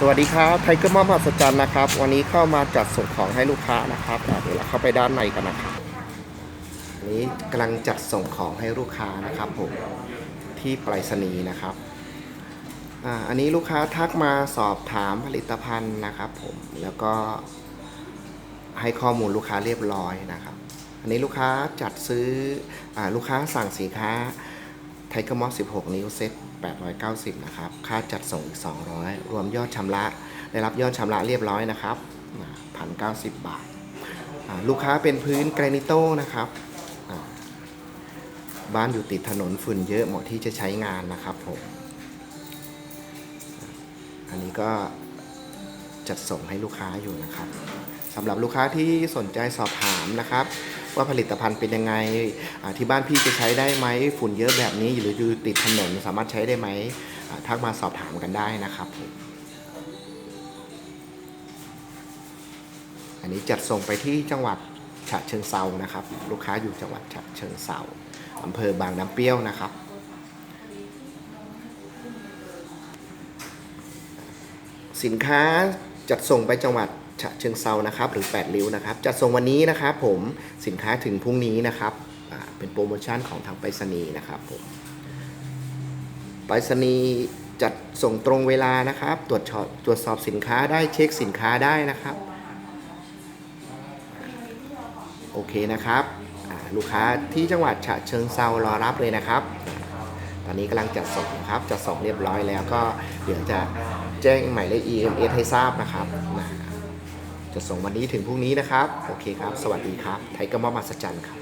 สวัสดีครับไทเกอร์มอมหัศจรรย์นะครับ วันนี้เข้ามาจัดส่งของให้ลูกค้านะครับเดี๋ยวเราเข้าไปด้านในกันนะครับอันนี้กำลังจัดส่งของให้ลูกค้านะครับผมที่ไปรษณีย์นะครับอ่าอันนี้ลูกค้าทักมาสอบถามผลิตภัณฑ์นะครับผมแล้วก็ให้ข้อมูลลูกค้าเรียบร้อยนะครับ อันนี้ลูกค้าจัดซื้ออาลูกค้าสั่งสินค้า ไทเกอร์มอส16 นิ้วเซ็ต890 นะครับ ค่าจัดส่งอีก 200 รวมยอดชำระ ได้รับยอดชำระเรียบร้อยนะครับ1,090 บาท ลูกค้าเป็นพื้นแกรนิโต้นะครับบ้านอยู่ติดถนนฝุ่นเยอะเหมาะที่จะใช้งานนะครับผม อันนี้ก็จัดส่งให้ลูกค้าอยู่นะครับสำหรับลูกค้าที่สนใจสอบถามนะครับ ว่าผลิตภัณฑ์เป็นยังไงที่บ้านพี่จะใช้ได้ไหมฝุ่นเยอะแบบนี้หรืออยู่ติดถนนสามารถใช้ได้ไหมทักมาสอบถามกันได้นะครับผมอันนี้จัดส่งไปที่จังหวัดฉะเชิงเซานะครับ ลูกค้าอยู่จังหวัดฉะเชิงเซาอำเภอบางน้ำเปรี้ยวนะครับสินค้าจัดส่งไปจังหวัด ฉะเชิงเซานะครับหรือ 8 ริ้วนะครับจัดส่งวันนี้นะครับผมสินค้าถึงพรุ่งนี้นะครับเป็นโปรโมชั่นของทางไปรษณีย์นะครับผมไปรษณีย์จัดส่งตรงเวลานะครับ ตรวจสอบตรวจสอบสินค้าได้เช็คสินค้าได้นะครับ โอเคนะครับลูกค้าที่จังหวัดฉะเชิงเซารอรับเลยนะครับ ตอนนี้กำลังจัดส่งครับจัดส่งเรียบร้อยแล้วก็เดี๋ยวจะแจ้งหมายเลข EMS ให้ทราบนะครับ จะส่งวันนี้ถึงพรุ่งนี้นะครับ โอเคครับ สวัสดีครับ ไทยกระม่อมอัศจรรย์ครับ